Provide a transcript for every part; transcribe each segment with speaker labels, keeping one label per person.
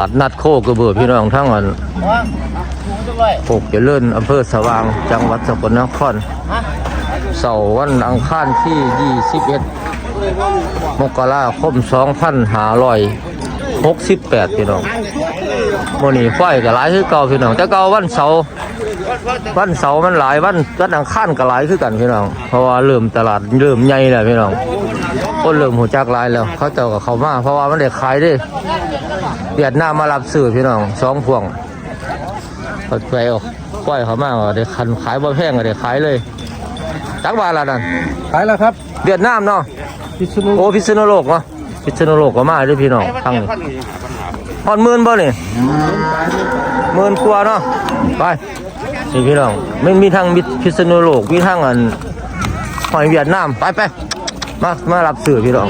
Speaker 1: ตลาดนัดโคกระเบือพี่น้องทั้งวันโคกเจริญอำเภอสว่าง จังหวัดสกลนครเสาร์วันอังคารที่ 21 มกราคม 2568 พี่น้องมื้อนี้ไฟก็หลายคือเก่าพี่น้อง แต่เก่าวันเสาร์วันเสาร์มันหลายวันวันอังคารก็หลายคือกันพี่น้อง เพราะว่าเริ่มตลาดเริ่มใหญ่แล้วพี่น้องคนเริ่มหูจักหลายแล้ว เขาเจ้ากับเขามาเพราะว่ามันได้ขายเด้ เวียดนามมารับซื้อพี่น้องสองพวงเขาไปเอาปล่อยเขามาก็ได้คันขายบ่แพงก็ได้ขายเลยจักบาทละนั่น
Speaker 2: ขายแล้วครับ
Speaker 1: เวียดนามเนาะ
Speaker 2: พิษณุ
Speaker 1: โอ้พิษณุโลกเนาะพิษณุโลกก็มาเด้วยพี่น้องทั้งนี้พอนหมื่นบ่นี่หมื่นกว่าเนาะไปนี่พี่น้องไม่มีทางพิษณุโลกมีทางอันหอยเวียดนามไปไปมามารับซื้อพี่น้อง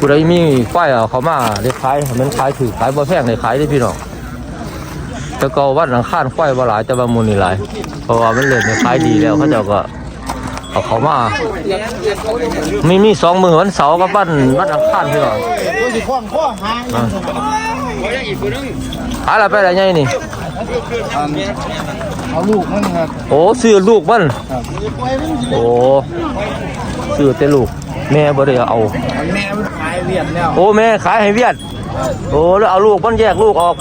Speaker 1: ผู้ใดมีไฟเอาเขามาได้ขายให้มันขายถือขายบ่แพงได้ขายได้พี่น้องแต่ก็วันหลังคานไฟบ่หลายแต่ว่ามูลนี่หลายเพราะว่ามันเริ่มได้ขายดีแล้วเขาเจ้าก็เอาเขามามีมีสองมือวันเสาร์กับวันวันอังคารพี่น้อง
Speaker 2: ตัวสิข้องข้อหาง
Speaker 1: อ่าขายและไปอะไรไงนี่
Speaker 2: เอาลูกมันครับ
Speaker 1: โอ้ซื้อลูกมันโอ้ซื้อแต่ลูก แม่บ่ได้เอา
Speaker 2: แม่มันขายเวียดแล้ว
Speaker 1: โอ้แม่ขายให้เวียด โอ้แล้วเอาลูกมันแยกลูกออก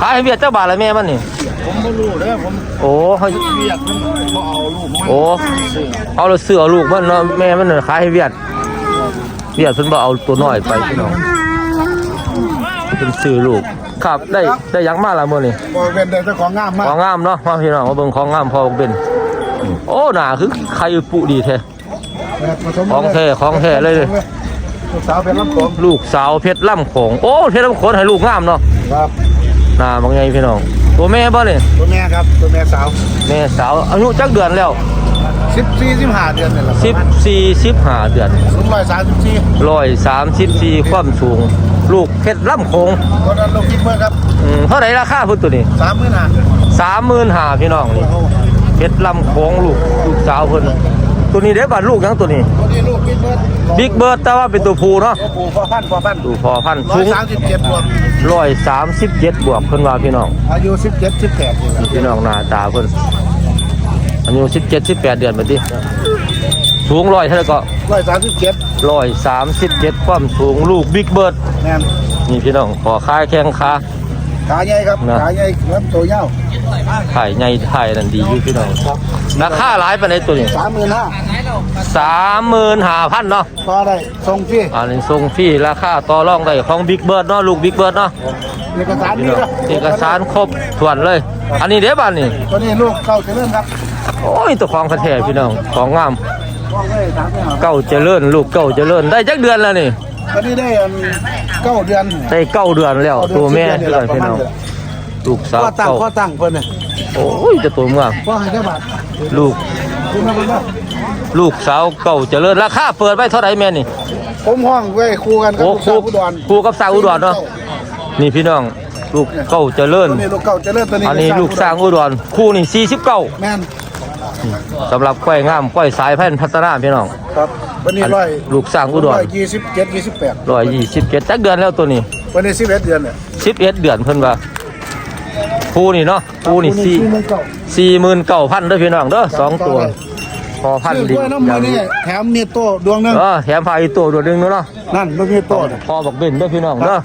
Speaker 1: ขายให้เวียดเจ้าบาทละแม่มันนี่
Speaker 2: ผมไม่รู้เด้อผม
Speaker 1: โอ้ให้
Speaker 2: เวียดมันบ่เอาลูกมัน
Speaker 1: โอ้ เอาแล้วซื้อเอาลูกมันเนาะแม่มันน่ะขายให้เวียด เวียดเพิ่นบ่เอาตัวน้อยไปพี่น้องเพิ่นซื้อลูก ครับได้ได้หยังมาละมื้อนี้
Speaker 2: บ่เป็นแต่เจ้าของงามมาก
Speaker 1: ของงามเนาะมาพี่น้องมาเบิ่งของงามพอเป็น โอ้หนาคือใครปุดีแท้ของแท้ของแท้เลยเลย
Speaker 2: ลูกสาวเป็นลำโพง
Speaker 1: ลูกสาวเพชรล่ำโขงโอ้เพชรล่ำโขงให้ลูกงามเนาะ
Speaker 2: ครับ
Speaker 1: หนาบางไงพี่น้องตัวแม่บ่นี่
Speaker 2: ตัวแม่ครับตัวแม่สาว
Speaker 1: แม่สาวอายุจักเดือนแล้ว
Speaker 2: 14 15เดือนนี่แหละ
Speaker 1: 14 15เดือน
Speaker 2: สูง134
Speaker 1: 134ความสูง ลูกเพชรล่ำโขง
Speaker 2: ตัวนั้นลูกคิดเมื่อครับ
Speaker 1: อืมเท่าไหร่ราคาพุ่นตัวนี้
Speaker 2: 35,000
Speaker 1: 35,000พี่น้องนี่ เพชรล่ำโขงลูกลูกสาวเพิ่นตัวนี้เด้บัดลูกหยังตัวนี้
Speaker 2: ตัวนี้ลูกคิดเมื่อ
Speaker 1: บิ๊กเบิร์ดแต่ว่าเป็นตัวผู้เนาะ
Speaker 2: ตัวปู่พ่อพันธุ์พ่อพันธุ์
Speaker 1: ดูพอพันธุ์สูง
Speaker 2: 137บวก
Speaker 1: ร้อยสามสิบเจ็ดบวกเพิ่นว่าพี่น้อง
Speaker 2: อายุ17 18นี่แหละ
Speaker 1: พี่น้องหน้าตาเพิ่นอายุสิบเจ็ดสิบแปดเดือนบัดนี้สูงร้อยเท่าไหร่ก็
Speaker 2: 137
Speaker 1: ร้อยสามสิบเจ็ดความสูงลูกบิ๊กเบิร์ด
Speaker 2: แม่น
Speaker 1: นี่พี่น้องขอค่ายแข้งขา
Speaker 2: ขาใหญ่ครับ
Speaker 1: นะ
Speaker 2: ขาใหญ่เหมือนตัวยาว
Speaker 1: ถ่ายใหญ่ถ่ายนั่นดีอยู่พี่น้องราคาหลายปานใดตัวนี้
Speaker 2: สามหมื่นห้า
Speaker 1: สามหมื่นห้าพันเนาะ
Speaker 2: พอได้ส่งฟรี
Speaker 1: อันนี้ทรงฟรีราคาต่อรองได้ของบิ๊กเบิร์ดเนาะลูกบิ๊กเบิร์ดเนาะ
Speaker 2: เอกสาร
Speaker 1: พี่
Speaker 2: นี่
Speaker 1: น้อง
Speaker 2: ก็
Speaker 1: เอกสารครบถ้วนเลย อันนี้เด้บ้านนี่
Speaker 2: ตัวนี้ลูกเก้าเจริญครับ
Speaker 1: โอ้ยตัวของแท้ๆพี่น้องของงาม
Speaker 2: ว่างเลยสามเดือน
Speaker 1: เก้าเจริญลูกเก้าเจริญได้จักเดือนแล้วนี่
Speaker 2: ตัวนี้ได้อันเก้าเดือน
Speaker 1: ได้เก้าเดือนแล้วตัวแม่เดือนพี่น้อง ลูกสาว
Speaker 2: ข้อตั้ง
Speaker 1: เก้า
Speaker 2: ข้อตั้งเพิ่นน่ะ
Speaker 1: โอ้ยจะตัวงาม
Speaker 2: ว่าให้ได้บาท
Speaker 1: ลูก
Speaker 2: คุณนะคุณนะ
Speaker 1: ลูกสาวเก้าเจริญราคาเปิดไว้เท่าไหร่แม่นี่
Speaker 2: ผมห้องไว้คู่กันกับ
Speaker 1: โอ้
Speaker 2: ลูก
Speaker 1: ครู
Speaker 2: สาวอุดร
Speaker 1: ครูกับสาวอุดรเนาะนี่พี่น้อง ลูกเก้าเจริญ
Speaker 2: ตัวนี้ลูกเก้าเจริญตัวนี้
Speaker 1: อันนี้ลูกสร้างอุดรคู่นี่สี่สิบเก้า
Speaker 2: แม่น
Speaker 1: สำหรับก้อยงามก้อยสายพันธุ์พัฒนาพี่น้อง
Speaker 2: ครับตัวนี้
Speaker 1: อัน
Speaker 2: ร้อย
Speaker 1: ลูกสร้างอุดร
Speaker 2: ร้อยยี่สิบเจ็ดยี่สิบแปด
Speaker 1: ร้อยยี่สิบเจ็ดจักเดือนแล้วตัวนี้
Speaker 2: วันนี้สิบเอ็ดเดือนเนี่ย
Speaker 1: สิบเอ็ดเดือนเพิ่นว่า คู่นี่เนาะคู่นี่สี่
Speaker 2: หมื่นเก้า
Speaker 1: สี่หมื่นเก้าพันเด้อพี่น้องเด้อสองตัวพอพัน
Speaker 2: ซื้อ
Speaker 1: ดี
Speaker 2: กล้วยน้ำมันนี่แถมมีโต้ดวงหนึง
Speaker 1: เออแถมพาอีกตัวตัวหนึงเนาะ
Speaker 2: นั่นลูกมีโต้
Speaker 1: พอบอกเบนเด้อพี่น้องเด้อ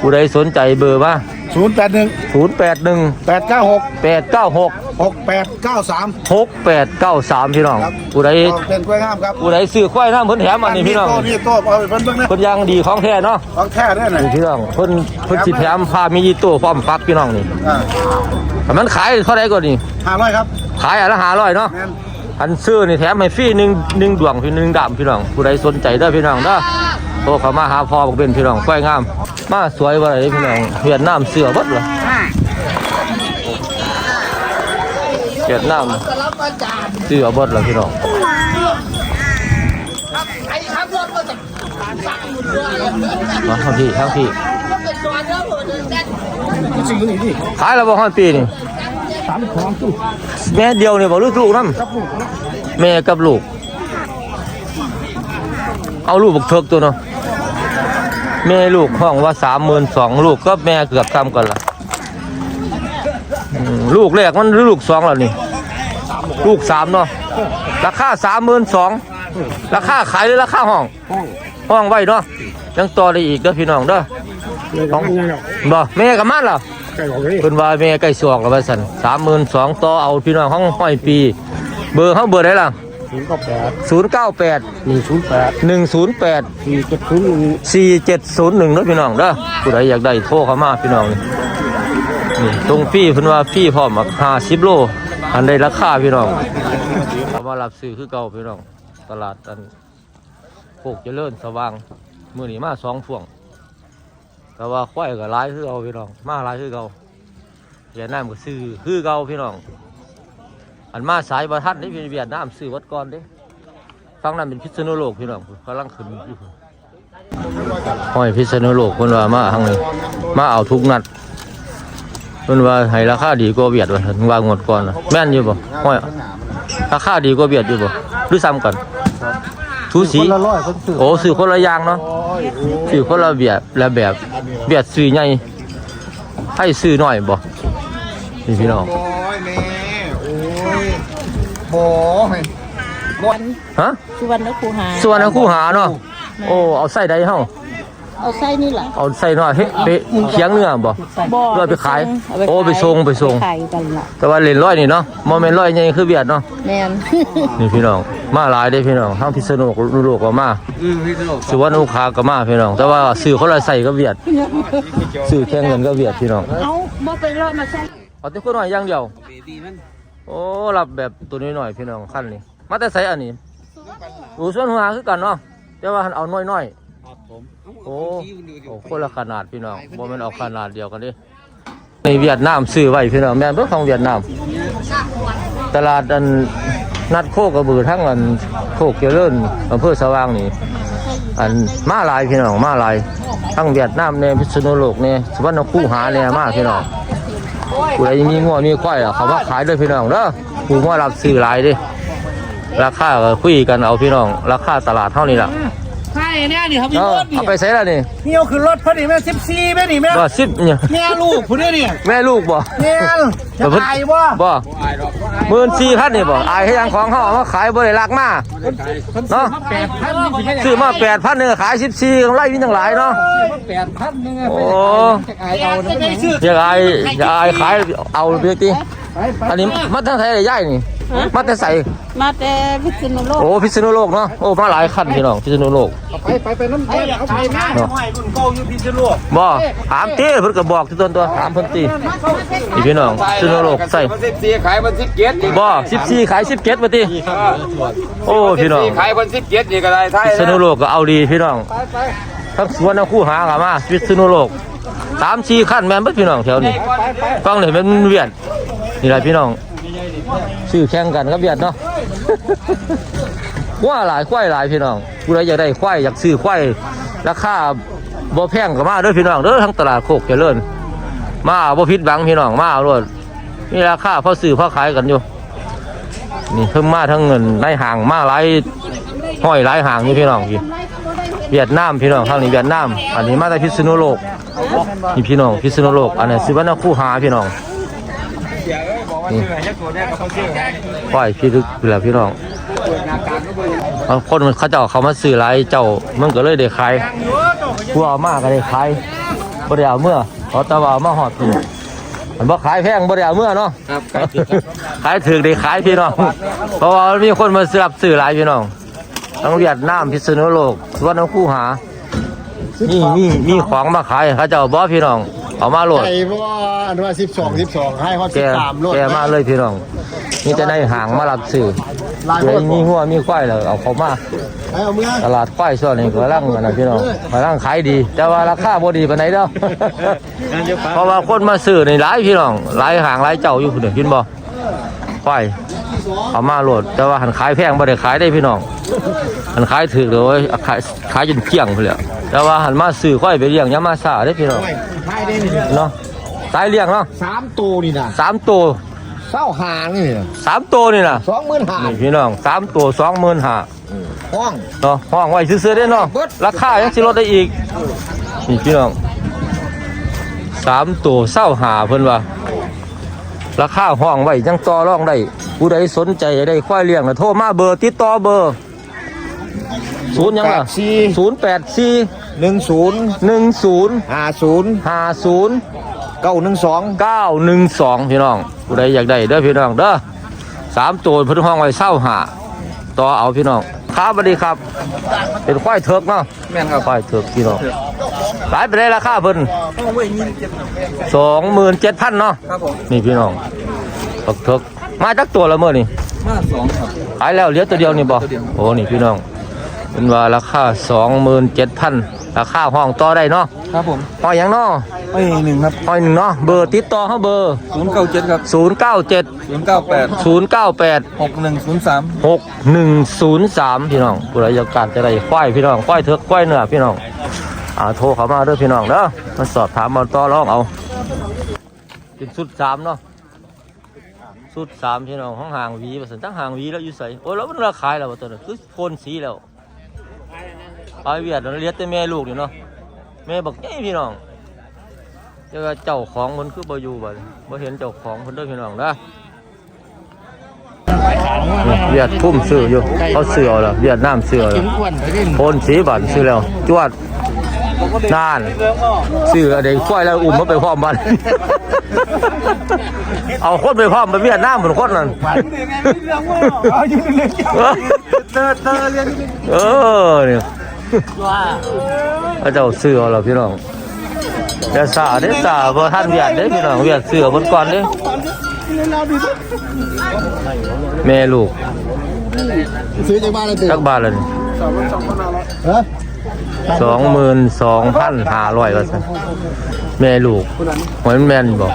Speaker 1: ผู้ใดสนใจเบอร์มา
Speaker 2: ศูนย์แปดหนึ่ง
Speaker 1: ศูนย์แปดหนึ่ง
Speaker 2: แปดเก้าหก
Speaker 1: แปดเก้าหก
Speaker 2: หกแปดเก้าสาม
Speaker 1: หกแปดเก้าสามพี่น้อง
Speaker 2: ครับ
Speaker 1: ผู้ใด
Speaker 2: เป็นกล้วยงามครับ
Speaker 1: ผู้ใดซื้อควายน้ำเพิ่นแถมอันนี้พี่น้อง
Speaker 2: โต้นี่โต้เอาไปเพิ่นเบิ่งนะ
Speaker 1: เพิ่นยังดีของแท้เนาะ
Speaker 2: ของแท้ได้หน่อย
Speaker 1: นี่พี่น้องเพิ่นเพิ่นสิแถมพามีตัวพร้อมฟักพี่น้องนี่
Speaker 2: อ่า
Speaker 1: แต่มันขายเท่าไหร่ก็นี่
Speaker 2: ห้าร้อยครับ
Speaker 1: ขายอันละห้าร้อยเนาะ
Speaker 2: แม่น
Speaker 1: อันซื้อนี่แถมให้ฟรีหนึ่งหนึ่งดวงพี่หนึ่งดำพี่น้องผู้ใดสนใจเด้อพี่น้องเด้อโทรเข้ามาหาพ่อบอกเป็นพี่น้องควายงาม มาสวยว่าไรพี่น้องเวียดนามเสือเบดเลย เวียดนามเสือเบดเลยพี่น้องมาทั้งพี่ทั้งพี่
Speaker 2: จริงนี่ดิ
Speaker 1: ขายแล้วบ่ฮอดปีนี่
Speaker 2: สามของตู้
Speaker 1: แม่เดียวนี่บ่ลูกลูกนำ
Speaker 2: ครับลูกนะ
Speaker 1: แม่กับลูก เอาลูกบักเถิกตัวเนาะแม่ลูกห้องว่าสามหมื่นสองลูกก็แม่เกือบซ้ำกันละอืม ลูกแรกมันลูกสองแล้วนี่ ลูกสามเนาะราคาสามหมื่นสองราคาขายหรือราคาห้อง
Speaker 3: ห้อง
Speaker 1: ห้องไว้เนาะยังต่อได้อีกเด้อพี่น้องเด้อ
Speaker 3: เลยของยังไง
Speaker 1: บ่แม่กับมันล่ะ
Speaker 3: ไก่ของนี่
Speaker 1: เพิ่นว่าแม่ใกล้สวกแล้วว่าซั่นสามหมื่นสองต่อเอาพี่น้องห้องห้อยปี เบอร์เฮาเบอร์ได้ล่ะ
Speaker 3: ศูนย์เก้าแปด
Speaker 1: 098
Speaker 3: หนึ่งศูนย์แปด
Speaker 1: 108
Speaker 3: สี่เจ็ดศูนย์หนึ่ง
Speaker 1: 4701เด้อพี่น้องเด้อผู้ใดอยากได้โทรเข้ามาพี่น้องนี่ นี่ตรงพี่เพิ่นว่าพี่พร้อมอะ50โล อันได้ราคาพี่น้องเอามารับซื้อคือเก่าพี่น้อง ตลาดอันโคกเจริญสว่างมื้อนี้มาสองพวงแต่ว่าควายก็หลายคือเก่าพี่น้อง มาหลายคือเก่าเวียดนามก็ซื้อคือเก่าพี่น้อง อันมาสายบรทัดนี่เป็นเวียดนามซื้อวัดก่อนเด้ฟังนั้นเป็นพิษณุโลกพี่น้องกำลังขึ้นอยู่ห้อยพิษณุโลกคนว่ามาทางนี้มาเอาทุกนัด เพิ่นว่าให้ราคาดีกว่าเวียดว่าเพิ่นว่างวดก่อนน่ะแม่นอยู่บ่ห้อยราคาดีกว่าเวียดอยู่บ่หรือซ้ำกันทูสี
Speaker 3: คนละร้อยคนสื่อ
Speaker 1: โอ้ซื้อคนละอย่างเนาะซื้อคนละแบบละแบบเบียดซื้อใหญ่ให้ซื้อน้อยบ่นี่พี่น้อง
Speaker 3: โอ้ยแม่โอ้ยโอ้ย
Speaker 1: ฮะ
Speaker 4: สุวรรณคูหา
Speaker 1: ส่วนอันคู่หาเนาะโอ้เอาใส่ใดเฮา
Speaker 4: เอาไส้นี่แหละ
Speaker 1: เอาใส่น้อยเฮ็ดไปเคียงเนื้อบ่
Speaker 4: บ่
Speaker 1: เพื่อไปขาย โอ้ไปส่งไปส่ง
Speaker 4: ขายกันล่ะ
Speaker 1: แต่ว่าเล่นร้อยนี่เนาะบ่แม่นร้อยใหญ่คือเวียดเนาะ
Speaker 4: แม่น
Speaker 1: นี่พี่น้องมาหลายเด้พี่น้องทั้งพิษณุโลกก็มา
Speaker 3: อืมพี่ตลก
Speaker 1: สุวรรณลูกค้าก็มาพี่น้อง แต่ว่าซื้อคนละใส่ก็เวียดซื้อแข่งกันก็เวียดพี่น้อง
Speaker 4: เอาบ่ไปรอดมาใส่
Speaker 1: เอาแต่คนน้อยอย่างเดียวโอ้รับแบบตัวน้อยๆพี่น้องขั้นนี้มาแต่ใส่อันนี้ดูส่วนหัวคือกันเนาะแต่ว่าหันเอาน้อยๆ โอ้โอ้คนละขนาดพี่น้องบ่แม่นเอาขนาดเดียวกันเดิในเวียดนามซื้อไว้พี่น้องแม่นเบิ่งของเวียดนาม ตลาดอันนัดโคกระบือทั้งอันโคกเจริญอำเภอสว่างนี่อันมาหลายพี่น้องมาหลายทั้งเวียดนามเนี่ยพิษณุโลกเนี่ยสุวรรณคูหาเนี่ยมาพี่น้องผู้ใดมีงัวมีควายอะเขามาขายด้วยพี่น้องเด้อผู้มารับซื้อหลายเดิราคาก็คุยกันเอาพี่น้อง ราคาตลาดเท่านี้ล่ะ
Speaker 3: ใช่เนี่ยนี่ครับพี่
Speaker 1: เอา
Speaker 3: รถนี่
Speaker 1: เอาไปใส่ละนี่
Speaker 3: นี่เอาขึ้นรถพอดีแม่สิบสี่แม่นี่แม่
Speaker 1: บ่สิบเนี่ย
Speaker 3: แม่ลูกผู้นี้เนี่ย
Speaker 1: แม่ลูกบ่
Speaker 3: แม่จะขายบ่
Speaker 1: บ่หมื่นสี่พันนี่บ่อายให้ยังของเขาเอามาขายบ่ได้รักมาเนาะ
Speaker 3: แปดพันนี่สิแค่
Speaker 1: ซื้อมาแปดพันหนึ่งขายสิบสี่กำไรมีตั้งหลายเนาะ
Speaker 3: แปดพันนึง
Speaker 1: โอ้
Speaker 3: จะขายเอานะไม่ซื้อ
Speaker 1: อยากอายอยากอายขายเอาเบียติอันนี้มาตั้งแต่ใหญ่นี่ มาแต่ใส่
Speaker 4: มาแต่พิษณุโลก
Speaker 1: โอ้พิษณุโลกเนาะโอ้มาหลายคันพี่น้องพิษณุโลก
Speaker 3: ไปไปไปน้ำแข็งเอาไปมาห้อยรุ่นเก่าอยู่พิษณุโลก
Speaker 1: บ่ถามตีเพิ่นก็บอกที่ต้นตัวถามเพิ่นตีนี่พี่น้องพิษณุโลกใส่
Speaker 5: มันสิบสี่ขายมันสิบเจ็ดอีก
Speaker 1: บ่14ขาย17บ่ติโอ้พี่น้อง
Speaker 5: ขายมันสิบเจ็ดอีกอะไรไทย
Speaker 1: พิษณุโลกก็เอาดีพี่น้องทั้งสวนทั้งคู่หาก็มาพิษณุโลกสามสี่คันแม่นเบิดพี่น้องแถวนี้ฟังนี่มันเวียนนี่ล่ะพี่น้อง ชื่อแข่งกันกับเวียดเนาะว่าหลายควายหลายพี่น้องผู้ใดอยากได้ควายอยากซื้อควายราคาบ่แพงก็มาเด้อพี่น้องเด้อทั้งตลาดโคกเจริญมาบ่ผิดหวังพี่น้องมาเอาโลดนี่ราคาพอซื้อพอขายกันอยู่นี่เพิ่งมาทั้งเงินในห่างมาหลายห้อยหลายห่างนี่พี่น้องพี่เวียดนามพี่น้องทางนี้เวียดนาม อันนี้มาจากพิษณุโลกนี่พี่น้องพิษณุโลกอันนี้สิวันคู่หาพี่น้อง นี่ควายพี่ลึกพี่ละพี่น้องบางคนมันเขาเจ้าเขามาซื้อหลายเจ้ามันก็เลยได้ขายผู้เอามาก็ได้ขายบ่ได้เอาเมื่อเขาตะว่ามาหอดนี่มันบ่ขายแพงบ่ได้เอาเมื่อเนาะ
Speaker 5: ครับ
Speaker 1: ขายถึกได้ขายพี่น้อง เพราะว่ามีคนมาซื้อรับซื้อหลายพี่น้องทั้งเวียดนามพิษณุโลกสวนน้ำคู่หา นี่มีมีของมาขายเขาเจ้าบ่พี่น้อง เอามาโหลด
Speaker 3: ไอ้ว่าอันว่าสิบสองสิบสองให้ฮอด
Speaker 1: แก
Speaker 3: สิบสามโลด
Speaker 1: แกมาเลยพี่น้องนี่จะได้ห่างมารับซื้อ
Speaker 3: ลาย
Speaker 1: เดี๋
Speaker 3: โล
Speaker 1: ยว
Speaker 3: ด
Speaker 1: มีหัวมีควายแล้วเอาเขามา
Speaker 3: ให้เอาเมื่อ
Speaker 1: ตลาดควายช่วงนี้ก็ร่างกันนะพี่น้องกำลังขายดี แต่ว่าราคาบ่ดีปานไหนเด้อ เพราะว่าคนมาซื้อนี่หลายพี่น้องหลายห่างหลายเจ้าอยู่พุ่นน่ะเห็นบ่ควายเอามาโหลด แต่ว่าหันขายแพงบ่ได้ขายได้พี่น้องหันขายถูกเลยขายขายจนเกลี้ยงพุ่นแหละ แต่ว่าหันมาซื้อควายไปเลี้ยงยามมาซ่าเด้พี่น้อง
Speaker 3: ให้ได้นี่
Speaker 1: เนาะสายเลี้ยงเนาะ
Speaker 3: สามตัวนี่นะ
Speaker 1: สามตัว
Speaker 3: เศร้าหานี่
Speaker 1: สามตัวนี่นะ
Speaker 3: สองหมื่นห้า
Speaker 1: นี่พี่น้องสามตัวสองหมื่นห้า
Speaker 3: ห้อง
Speaker 1: เนาะห้องไว้ซื้อๆได้เนาะราคายังสิลดได้อีกนี่พี่น้องสามตัวเศร้าหาเพิ่นว่าราคาห้องไว้ยังต่อรองได้ผู้ใดสนใจได้ควายเลี้ยงนะโทรมาเบอร์ติดต่อเบอร์ ศูนย์ยังล่ะ
Speaker 3: สี่
Speaker 1: ศูนย์แปดสี่
Speaker 3: หนึ่งศูนย์
Speaker 1: หนึ่งศูนย์
Speaker 3: ห้าศูนย์
Speaker 1: ห้าศูนย์
Speaker 3: เก้าหนึ่งสอง
Speaker 1: เก้าหนึ่งสองพี่น้องผู้ใดอยากได้เด้อพี่น้องเด้อสามตัวเพิ่นห้องไว้เศร้าหาต่อเอาพี่น้องครับสวัสดีครับ เป็นควายเถิกเนาะ
Speaker 5: แม่นครับ
Speaker 1: ควายเถิกพี่น้องขายไปได้ราคาเพิ่นสองหมื่นเจ็ดพันเนาะ
Speaker 5: ครับผม
Speaker 1: นี่พี่น้องเถิกเถิกมาจักตัวละเมื่อนี่
Speaker 5: มาสองครับ
Speaker 1: ขายแล้วเหลือตัวเดียวนี่บ่
Speaker 5: ตัวเดียว
Speaker 1: โอ้นี่พี่น้อง เป็นว่าราคาสองหมื่นเจ็ดพันราคาห้องต่อได้เนาะ
Speaker 5: ครับผม
Speaker 1: ห้อยหยังเนาะ
Speaker 5: ไม่หนึ่งครับ
Speaker 1: ห้อยหนึ่งเนาะเบอร์ติดต่อเขาเบอร์
Speaker 5: ศูนย์เก้าเจ็ดครับ
Speaker 1: ศูนย์เก้าเจ็ด
Speaker 5: ศูนย์เก้าแปด
Speaker 1: ศูนย์เก้าแปด
Speaker 5: หกหนึ่งศูนย์สาม
Speaker 1: หกหนึ่งศูนย์สามพี่น้องผู้ใดอยากการจะได้ควายพี่น้องควายเถือกควายเนื้อพี่น้องอ่าโทรเข้ามาเด้อพี่น้องเด้อมาสอบถามมาต่อรองเอาเป็นสุดสามเนาะสุดสามพี่น้องห้องห่างหวีประสันตั้งห่างหวีแล้วอยู่ใส่โอ้ยแล้วมันราคายแล้ววะตัวนั้นคือโคนสีแล้ว ไปเวียดเราเลี้ยงแต่แม่ลูกนี่เนาะแม่บอกเอ้ยพี่น้องเจ้าเจ้าของมันคือบ่อยู่บ่บ่เห็นเจ้าของคนเด้อพี่น้องนะเวียดพุ่มซื้ออยู่เขาซื้อเอาแล้วเวียดนามซื้อเอาแล้วโอนสีบันซื้อแล้วจวดนานซื้ออะไรควายแล้วอุ้มมาไปพร้อมบันเอาคนไปพร้อมไปเวียดนามเหมือนคนนั้นเออเนี่ย พระเจ้าซื้อเอาแล้วพี่น้องแต่สาเด้สาบ่ท่านเวียดเด้พี่น้องเวียดซื้อเอาบนก่อนเด้แม่ลูก
Speaker 3: ซื้อจากบ้านเลยติ
Speaker 1: จักบาทเลย
Speaker 3: ฮะ
Speaker 1: สองหมื่นสองพันห้าร้อยก็สันแม่ลูกหอยมันแม่นบอก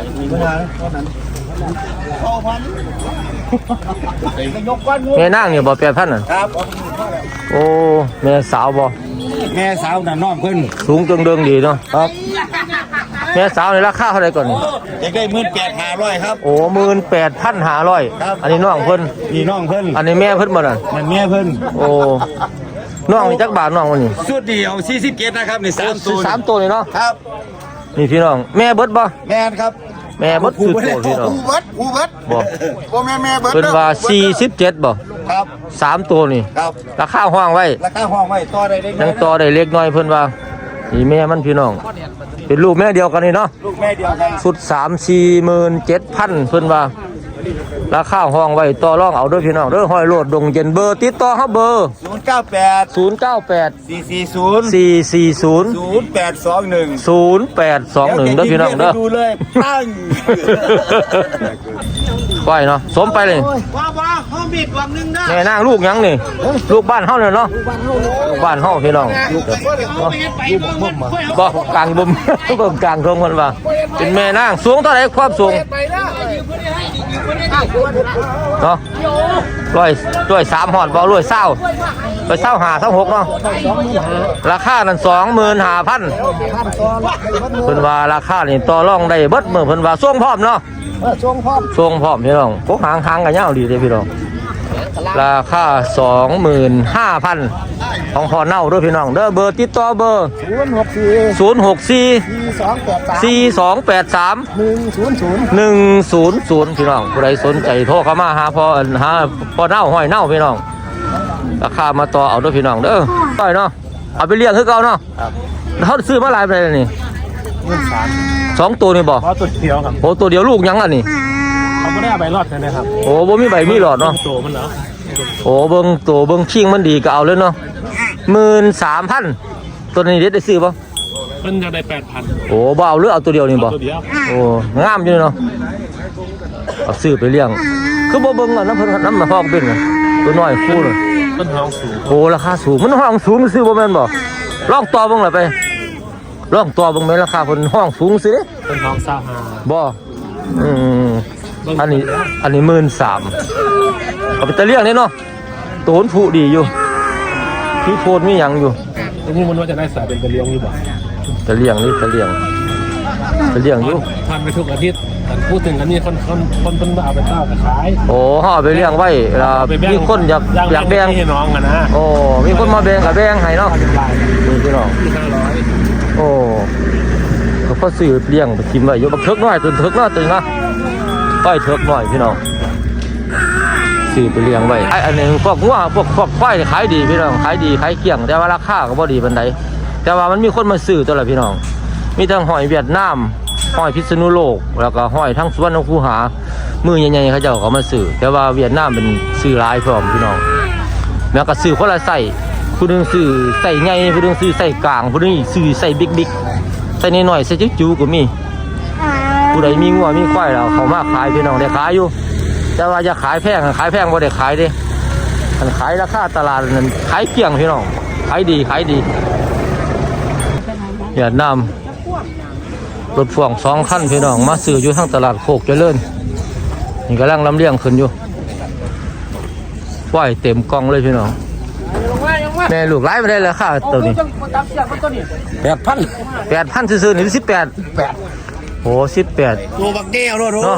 Speaker 1: แม่นั่งเนี่ยบอกแปดพันอะ
Speaker 3: ครับ
Speaker 1: โอ้แม่สาวบอ
Speaker 3: แม่สาวน่ะน้องเพิ่น
Speaker 1: สูงจังเดิงดีเนาะ
Speaker 3: ครับ
Speaker 1: แม่สาวในราคาเท่าไหร่ก่อนนี่
Speaker 3: จะได้หมื่นแปดห้าร้อยครับ
Speaker 1: โอ้หมื่นแปดพันห้าร้อย
Speaker 3: ครับ
Speaker 1: อันนี้น้องเพิ่น
Speaker 3: นี่น้องเพิ่น
Speaker 1: อันนี้แม่เพิ่นบ่น่ะ
Speaker 3: นั่นแม่เพิ่น
Speaker 1: โอ้น้องนี่จักบาทน้องวันนี้
Speaker 3: สุดเดียวสี่สิบเกตนะครับนี่สามตัว
Speaker 1: สามตัวนี่เนาะ
Speaker 3: ครับ
Speaker 1: นี่พี่น้องแม่เบิดบ่
Speaker 3: แม่นครับ
Speaker 1: แม่เบิดคือตัวพี่น้อง
Speaker 3: ผู้เบิดผู้เบิด
Speaker 1: บ่
Speaker 3: บ่แม่แม่เบิด
Speaker 1: เพิ่นว่า47บ่
Speaker 3: ครับ
Speaker 1: สามตัวนี่
Speaker 3: ครับ
Speaker 1: ราคาห้างไว้
Speaker 3: ราคาห้องไว้ต่อได้เล็กน้
Speaker 1: ยั
Speaker 3: องย
Speaker 1: ต่อได้เล็กน้อยเพิ่นว่านี่แม่มันพี่น้อง เป็นลูกแม่เดียวกันนี่เนาะ
Speaker 3: ลูกแม่เดียวกัน
Speaker 1: สุดสามสี่หมื่นเจ็ดพันเพิ่นว่า ราคาห้องไว้ต่อรองเอาเด้วยพี่น้องเด้อห้อยโลดดงเย็นเบอร์ติดต่อเฮาเบอร์
Speaker 3: ศูนย์เก้าแปด
Speaker 1: ศูนย์เก้าแปด
Speaker 3: สี่สี่ศูนย์
Speaker 1: สี่สี่ศูนย์
Speaker 3: ศูนย์แปดสองหนึ่ง
Speaker 1: ศูนย์แปดสองหนึ่งเด้อพี่น้องเด้อ
Speaker 3: ดูเลยปั้ง
Speaker 1: ไปเนาะสมไปเลย
Speaker 3: ว้าว้าห้องบิดวังหนึ่งนะ
Speaker 1: แม่นางลูกหยังนี่ ลูกบ้านเฮาเนี่ยเนาะลูกบ้านเฮาพี่น้องบ่กลางบุมบ่กลางทงมันว่าเป็นแม่นางสูงเท่าไหร่ความสูงเนาะร้อยร้อยสามหอดบ่ร้อยเศร้าร้อยเศร้าหาเศร้าหกเนาะราคานั้นสองหมื่นห้าพันเพิ่นว่าราคานี่ต่อรองได้เบิดเมื่อเพิ่นว่าส่งพร้อมเนาะ
Speaker 3: ช่วงพร้อม
Speaker 1: ช่วงพร้อมพี่น้องพวกหางหางกันยาวดีเลยพี่น้อง ราคาสองหมื่นห้าพันของพอเน่าด้วยพี่น้องเด้อเบอร์ติดต่อเบอร์
Speaker 3: ศูนย์หกสี่
Speaker 1: ศูนย์หกสี่
Speaker 3: สี่สองแปดสาม
Speaker 1: สี่สองแปดสาม
Speaker 3: หนึ่งศูนย์ศูนย์
Speaker 1: หนึ่งศูนย์ศูนย์พี่น้องผู้ใดสนใจโทรเข้ามาหาพอเอิ้นหาพอเน่าห้อยเน่าพี่น้องราคามาต่อเอาด้วยพี่น้องเด้อต่อยเนาะเอาไปเลี้ยงคือเก่าเนาะเขาซื้อมาหลายไปเลยนี่สองตัวนี่บ่
Speaker 6: เพราะตัวเดียวครับ
Speaker 1: โอ้ตัวเดียวลูกยังอะนี่
Speaker 6: เขา ไม่ได้เอาใบรอดใช่ไหมครับ
Speaker 1: โอ้บ่มีใบมีหลอดเนาะ
Speaker 6: โตมันแล้ว
Speaker 1: โอ้เบิ้งตัวเบิ้งชิงมันดีก็เอาเลยเนาะหมื่นสามพันตัวนี้เด็ดได้ซื้อปะ
Speaker 6: มันจะได้แปดพัน
Speaker 1: โอ้บ่เอาหรือเอาตัวเดียวนี่บ่
Speaker 6: ตัวเดียว
Speaker 1: โอ้งามอยู่เนาะเอาซื้อไปเลี้ยง คือบ่เบิ้งอะน้ำเพิ่นน้ำมาพอกเป็นน่ะตัวน้อยคู่น่ะ
Speaker 6: ต้นทองสูง
Speaker 1: โอ้ราคาสูงมันห้องสูงซื้อบ่แม่นบ่ลองต่อเบิ่งล่ะไปลองต่อเบิ่งแม่นราคาเพิ่นห้องสูงสิเด้
Speaker 6: ต้นทองซาฮา
Speaker 1: บ่อืม อันนี้อันนี้หมื่นสามเอาไปตะเลี้ยงนี่เนาะโตนผู้ดีอยู่ที่โพดมีหยังอยู่
Speaker 6: ตรงนี้มันว่าจะได้สายเป็นกระเลียงหรือเปล่า
Speaker 1: จะเลี้ยงนี่จะเลี้ยงไปเลี้ยงอยู่
Speaker 6: พันไปทุกอาทิตย์แต่พูดถึงกันนี่คนคนคนเป็นเอาไปเต้าไปขาย
Speaker 1: โอ้ห่อไปเลี้ยงไว้เวลา
Speaker 6: ไปแบ่ง
Speaker 1: มีคนอยากอยากแบ่ง
Speaker 6: ให้น้องกันนะ
Speaker 1: โอ้มีคนมาแบ่งกับแบ่งให้เนาะ
Speaker 6: เป็นลาย
Speaker 1: นี่พี่น้อง
Speaker 6: ที่ห้าร้อย
Speaker 1: โอ้ก็พอซื้อเลี้ยงไปกินไว้อยู่บักเถิกน้อยตัวเถิกน้อยตัวนะ ไปเถิกน้อยพี่น้องซื้อไปเลี้ยงไว้ไอ้อันหนึ่งพวกงัวพวกพวกควายขายดีพี่น้องขายดีขายเกลี้ยงแต่ว่าราคาก็บ่ดีปานใดแต่ว่ามันมีคนมาซื้อตัวละพี่น้อง มีทั้งหอยเวียดนามหอยพิษณุโลก แล้วก็หอยทั้งสวนนคูหา มือใหญ่ๆเขาเจ้าก็มาซื้อแต่ว่าเวียดนามเป็นซื้อหลายพร้อมพี่น้องแล้วก็ซื้อคนละใส่ผู้หนึงซื้อใส่ใหญ่ผู้หนึงซื้อใส่กลางผู้หนึงอีกซื้อใส่บิ๊กบิ๊กใส่น้อยๆใส่จิ๋วๆก็มี ผู้ใดมีงัวมีควายแล้วเขามาขายพี่น้องได้ขายอยู่ แต่ว่าจะขายแพงขายแพงบ่ได้ขายด้มันขายราคาตลาดนั้นขายเกลี้ยงพี่น้องขายดีขายดีเวียดนามรถพ่วงสองคันพี่น้องมาซื้ออยู่ทางตลาดโคกเจริญนี่กำลังลำเลียงขึ้นอยู่ควายเต็มกล่องเลยพี่น้องแม่ลูกไล่ไปได้แล้วค่ะตัวนี้
Speaker 3: แปดพัน
Speaker 1: แปดพันซื้อๆนี่สิบแปด
Speaker 3: แปด
Speaker 1: โอ้สิบแปด
Speaker 3: ตัวบักแก้วโลดโอ้
Speaker 1: เนาะ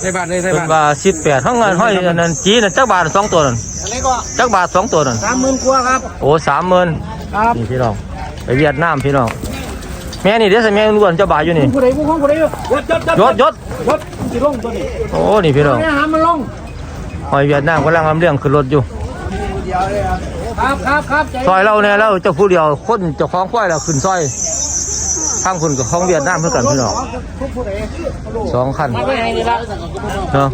Speaker 3: ใส่บาทเลยใส่
Speaker 1: เป็น
Speaker 3: บาท
Speaker 1: ว่าสิบแปดห้องเงินห้อยอันนั้นจีน่ะจักบาทสองตัวนั่น
Speaker 3: อันนี้ก็
Speaker 1: จักบาทสองตัวนั่น
Speaker 3: สามหมื่นกว่าครับ
Speaker 1: โอ้สามหมื่น
Speaker 3: ครับ
Speaker 1: นี่พี่น้องไปเวียดนามพี่น้องแม่นี่เดี๋ยวสิแม่ล้วนเจ้าบาทอยู่นี่
Speaker 3: ผู้ใดผู้ของผู้ใดยศยศ
Speaker 1: ยศยศ
Speaker 3: ยศสิลงตัวนี้
Speaker 1: โอ้นี่พี่น้อง
Speaker 3: เนี่ยหามันลง
Speaker 1: หอยเวียดนามกำลังลำเลียงขึ้นรถอยู่
Speaker 3: ครับครับครับใจ
Speaker 1: ซอยเราเนี่ยเราเจ้าผู้เดียวคนเจ้าของควายเราขึ้นซอย ทางคุณกับของเวียดนามเพื่อกันพี่น้อง
Speaker 3: ทุกผู้ใด
Speaker 1: สองคัน
Speaker 3: มาไปให้นี่ละ
Speaker 1: เนาะ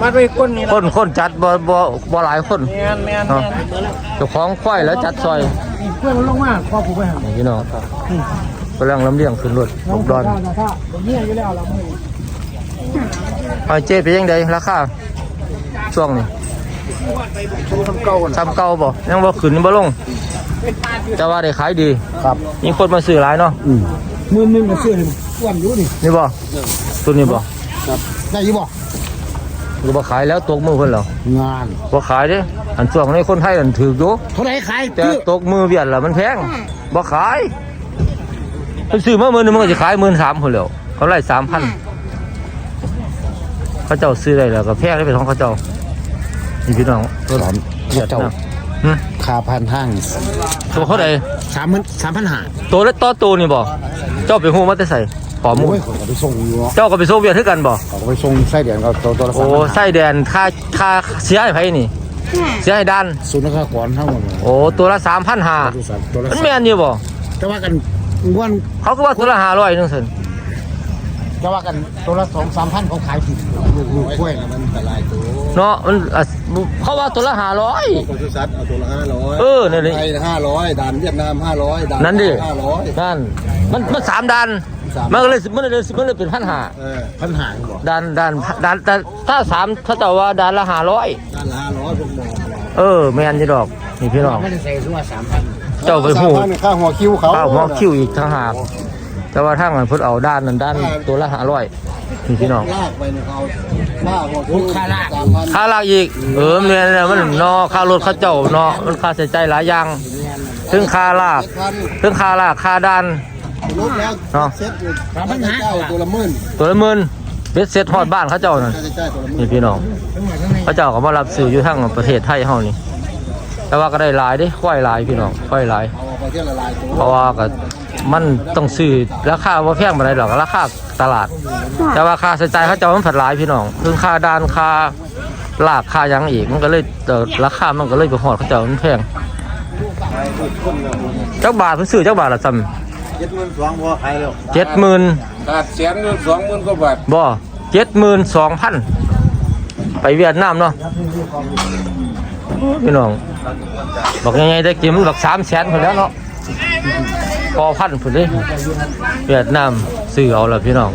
Speaker 3: มาไปก้นนี่
Speaker 1: ค
Speaker 3: ละ
Speaker 1: นคนจัดบ่บ่บ่หลายคน
Speaker 3: แมนแมนแม
Speaker 1: เนาะ
Speaker 3: น
Speaker 1: เจ้าของควายแล้วจัดซอย
Speaker 3: เพื่อนมันลงมาพอผู้ไปหา
Speaker 1: นี่พี่น้องกำลังลำเลียงขึ้นรถบกดอน
Speaker 3: ถ้าถ้าผมเนี่ยอยู่แล้วเราไม่
Speaker 1: หอยเจ๊ไปยังไงราคาช่วงนี้
Speaker 3: ชูทำเก่า
Speaker 1: ทำเก่าบ่ยังบ่ขึ้นบ่ลง แต่ว่าได้ขายดี
Speaker 3: ครับ
Speaker 1: มีคนมาซื้อหลายเนาะ
Speaker 3: มือนึงก็เสื้อนี่อ้วนอยู่นี่
Speaker 1: นี่บ่ตัวนี้บ่
Speaker 3: ครับได้ยี่บอก
Speaker 1: ก็บ่ขายแล้วตกมือเพิ่นแล้ว
Speaker 3: งาน
Speaker 1: บ่ขายเด้อันช่วงนี้คนไทยอันถืออยู่
Speaker 3: เท่าไหรขาย
Speaker 1: แต่ตกมือเวียดแล้วมันแพงบ่ขายเพิ่นซื้อมามื้อนึงมันก็สิขาย13,000พุ่นแล้วเขาไล่3,000เขาเจ้าซื้อได้แล้วก็แพงได้เป็นของเขาเจ้านี่พี่น้องรถเวียดนา มหึ
Speaker 3: คาพันห้าง
Speaker 1: ตัวเขาใด
Speaker 3: สามพันสามพันห้า
Speaker 1: ตัวเล็กตัวโตนี่บ่เจ้าไปฮู้มาแต่ใส่ขอมู
Speaker 3: โอ้
Speaker 1: ล
Speaker 3: ยขอไปส่งอยู่เนาะ
Speaker 1: เจ้าก็ไปโซเวียตคือกันบ่
Speaker 3: ขอไปส่งไส้เดือนก็ตัวตัวละ
Speaker 1: โอ้ไส้แดนค่าค่าเสียให้ไผนี่เสียให้ด้าน
Speaker 3: ศูนย์ราคาก่อนเท่าหมดเลย
Speaker 1: โอ้ตัวละ3,500
Speaker 3: ตัวสามตัวละ
Speaker 1: มันแม่นอยู่บ่
Speaker 3: แต่ว่ากันงวน
Speaker 1: เขาก็ว่าตัวละ500นึงซั่น
Speaker 3: แต่ว่ากันตัวละสองสามพันเขาขายผิดลูกลูกกล้วยมันแต่ลายตัว
Speaker 1: เนาะมันอะเขาว่าตัวละ500
Speaker 3: ตัวสุสัตเอาตัวละห้าร้อย
Speaker 1: เออนั่นดิ
Speaker 3: ไทยห้าร้อยด่านเวียดนามห้าร้อยด่าน
Speaker 1: นั่นดิ
Speaker 3: ห้าร้อย
Speaker 1: นั่นมันมันสามด้าน
Speaker 3: สาม
Speaker 1: มันก็เลยมันเลยมันเลยเป็นพันหา
Speaker 3: เออพันหางบอก
Speaker 1: ด้านด้านด้านแต่ถ้าสามเขาจะว่าด้านละ500
Speaker 3: ด่านละห้าร้อยผมบอก
Speaker 1: เออแม่นอยู่ดอกนี่พี่น้อง
Speaker 3: ไม่ได้ใส่ซื้อมาสามพัน
Speaker 1: เจ้าไปฮู้
Speaker 3: ค่าหัวคิวเขา
Speaker 1: ข้าวหม้อคิวอีกทางหาก แต่ว่าทางมันเพิ่นเอาด้านนั้นด้านตัวละ500นี่พี่น้อง
Speaker 3: ลากไปเนี่ยเขาค่าหัวคิวค่าลากสามพัน
Speaker 1: ค่าลากอีก เออแม่นแล้วมันเนาะค่ารถค่าเจ้าเนาะมันค่าใช้จ่ายหลายอย่างถึงค่าลาก
Speaker 3: เจ็ดพัน
Speaker 1: ถึงค่าลากค่าด้าน
Speaker 3: ลดแล้ว
Speaker 1: เนาะ
Speaker 3: เซ็ตอยู่สามพันห้าตัวละหมื่น
Speaker 1: ตัวละหมื่นเบ็ดเสร็จฮอดบ้านเขาเจ้านั่น
Speaker 3: ค่าใช้จ่ายตัวละหมื่น
Speaker 1: นี่พี่น้องเขาเจ้าก็มารับซื้ออยู่ทางประเทศไทยเฮานี่แต่ว่าก็ได้หลายเด้ควายหลายพี่น้องควายหลาย
Speaker 3: เอาออกไปเที่ยวละลายตัว
Speaker 1: เพราะว่าก็ มันต้องซื้อราคาบ่แพงปานใดหรอกราคาตลาด แต่ว่าค่าใช้จ่ายเขาเจ้ามันผัดหลายพี่น้องถึงค่าด้านค่าลากค่าหยังอีกมันก็เลยเอ่อราคามันก็เลยไปฮอดเขาเจ้ามันแพงจักบาทเพิ่นซื้อจักบาทละซ้ำ
Speaker 3: เจ็ดหมื่นสองพอขายแล้ว
Speaker 1: เจ็ดหมื่น
Speaker 3: ขาดแสนเงินสองหมื่นกว่าบาท
Speaker 1: บ่เจ็ดหมื่นสองพันไปเวียดนามเนาะพี่น้องบอกยังไงได้กินมันบอกสามแสนคนแล้วเนาะ พอพันผุนเลยเวียดนามซื้อเอาละพี่น้อง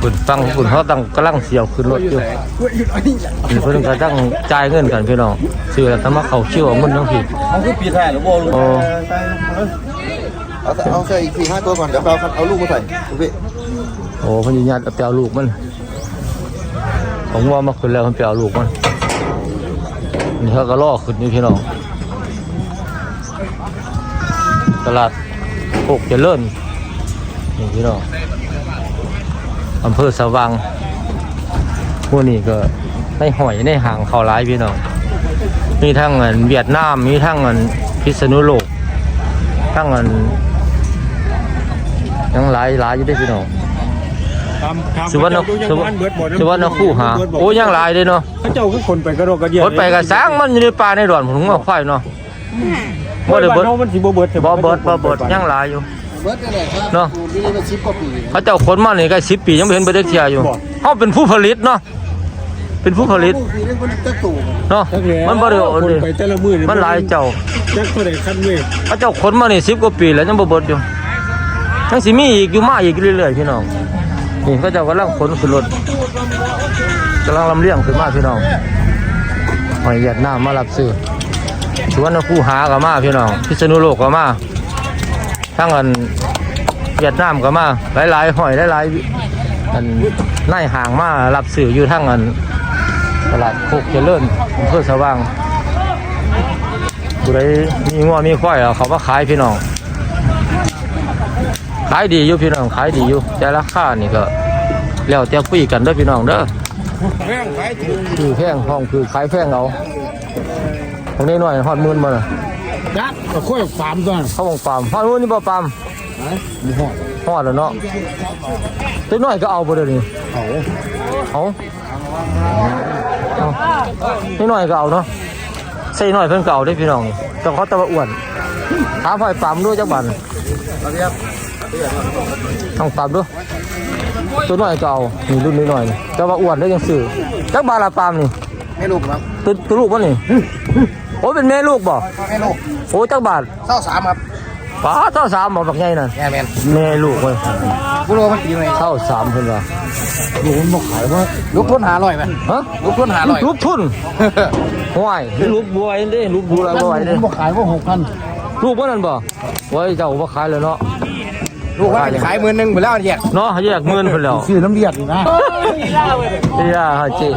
Speaker 1: คุนฟังคุนเขาตั้งกำลังเสียวขึ้นรถอยู่นี่เพิ่นก็ตั้งจ่ายเงินกันพี่น้องซื้อแล้วทำมาเขาเชี่ยวเอาเงินทั้งผิด
Speaker 3: เขาคือปีแท้หรือโบลูก
Speaker 1: โอ้
Speaker 3: เอาเอาใส่อีกสี่ห้าตัวก่อนเดี๋ยวเอาเอาลูกมาใส่คุณพี่
Speaker 1: โอ้เพันญาติเอาไปเอาลูกมันผมว่ามาขึ้นแล้วเพิ่นไปเอาลูกมันนี่เขาก็ล่อขึ้นนี่พี่น้อง ตลาดโคกเจริญนี่นี่พี่น้องอำเภอสว่างพวกนี้ก็ในหอยในหางเขาหลายพี่น้องมีทั้งอันเวียดนามมีทั้งอันพิษณุโลกทั้งอันยังหลายหลายอยู่ได้อพี่น้องสุวรรณสุวรรณสุวรรณคู่หาโอ้ยังหลายเลยเนาะ
Speaker 6: พระเจ้าคือคนไปกระโดดกระเดีย
Speaker 1: บดไปกับสร้างมันอยู่ในป่าในดอนผมว่าควายเนาะ บ่ได้เบิด
Speaker 6: มันสิบ่เบิด
Speaker 1: บ่เบิดบ่เบิดยังหลายอยู่
Speaker 3: เบิร์ดนี่แหละครับ
Speaker 1: เนาะ
Speaker 3: ปีนี้เป็นสิบกว่าปี
Speaker 1: เขาเจ้าขนมานี่ก็10ปียังบ่เห็นเบิดจักเที่ยอยู่เฮาเป็นผู้ผลิตเนาะเป็นผู้ผลิต
Speaker 3: ปีนี้คนจะตู่
Speaker 1: เนาะมันบ่ได้โอนเลย
Speaker 6: ไปแต่ละมื้อ
Speaker 1: มันหลายเจ้า
Speaker 6: จักเท่าใดคันเว้ย
Speaker 1: เขาเจ้าขนมานี่10กว่าปีแล้วยังบ่เบิดอยู่ยังสิมีอีกอยู่มาอีกเรื่อยๆพี่น้องนี่เขาเจ้ากำลังขนขึ้นรถกำลังลำเลียงขึ้นมาพี่น้องหอยเวียดนามมารับซื้อ สวนคูหาก็มาพี่น้อง พิษณุโลกก็มาทั้งอันเวียดนามก็มาหลายๆหอยหลายๆอันนายห่างมารับซื้ออยู่ทั้งอันตลาดโคกเจริญอำเภอสว่างผู้ใดมีงัวมีควายเอาเขามาขายพี่น้องขายดีอยู่พี่น้องขายดีอยู่แต่ราคานี่ก็แล้วแต่คุยกันเด้อพี่น้องเด้อคือแพงห้องคือขายแพงเอา ตรงนี้หน่อยฮอดหมื่นบ่ล่ะ
Speaker 3: ยักษ์ก็ค่อยฟาร์มด้วย
Speaker 1: เขาบอกปามฮอดหมื่นนี่บ่ปาม
Speaker 3: มีหอด
Speaker 1: ฮอดแล้วเนาะตัวน้อยก็เอาบ่เด้อนี่
Speaker 3: เขา
Speaker 1: เอาเอาตัวน้อยก็เอาเนาะใส่น้อยเพิ่นก็เอาได้อพี่น้องนี่แต่เขาแตะว่าอ้วนถามหอยปามด้วยจักบาทต้องปามด้วยตัวน้อยก็เอานี่รุ่นน้อยๆนี่แต่ว่าอ้วนได้อยังซื้อจักบาทละปามนี่
Speaker 3: ไม่ลูกครับ
Speaker 1: ตัวตัวลูกวะนี่ โอ้เป็นแม่ลูกบ่
Speaker 3: ไม่ลูก
Speaker 1: โอ้จักบาท
Speaker 3: เศร้าสามครับ
Speaker 1: ป้าเท่าสามบ่บักใหญ่นั่น
Speaker 3: แง่แมน
Speaker 1: แม่ลูกเว้ย
Speaker 3: กูรู้มันกี่เลย
Speaker 1: เท่าสามเพิ่นว่า
Speaker 3: ลูกมันบอกขายว่าลูกทุนหาลอยไหม
Speaker 1: ฮะ
Speaker 3: ลูกทุนหาลอย
Speaker 1: ลูกทุนห้วยลูกบัวไอ้เด้ลูกบัวบัวไอ้เด้
Speaker 3: บอกขายว่าหกพัน
Speaker 1: ลูกบ่นั่นบ่ไว้เจ้าบ่ขายแล้วเนาะ
Speaker 3: ลูกว่าขายหมื่นหนึ่งไปแล้วแยก
Speaker 1: เนาะแยกเงินเพิ่นแล้ว
Speaker 3: ซื้อน้ำเลียดนี่นะ
Speaker 1: เฮียฮะจิ